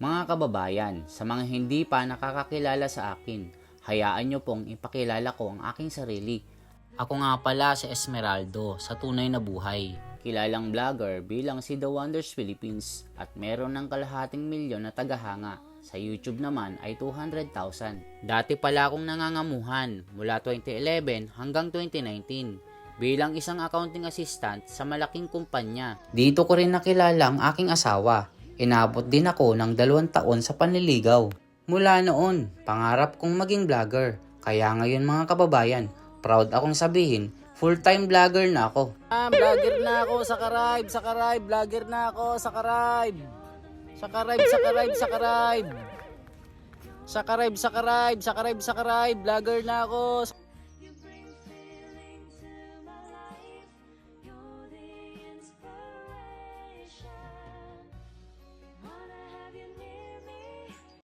Mga kababayan, sa mga hindi pa nakakakilala sa akin, hayaan nyo pong ipakilala ko ang aking sarili. Ako nga pala si Esmeraldo sa tunay na buhay. Kilalang vlogger bilang si The Wonders Philippines at meron ng kalahating milyon na tagahanga. Sa YouTube naman ay 200,000. Dati pala akong nangangamuhan mula 2011 hanggang 2019 bilang isang accounting assistant sa malaking kumpanya. Dito ko rin nakilala ang aking asawa. Inabot din ako ng dalawang taon sa panliligaw. Mula noon, pangarap kong maging vlogger. Kaya ngayon mga kababayan, proud akong sabihin, full-time vlogger na ako. Ah, vlogger na ako sa Karaib, sa Karaib, vlogger na ako sa Karaib. Sa Karaib, sa Karaib, sa Karaib. Sa Karaib, sa Karaib, sa Karaib, vlogger na ako.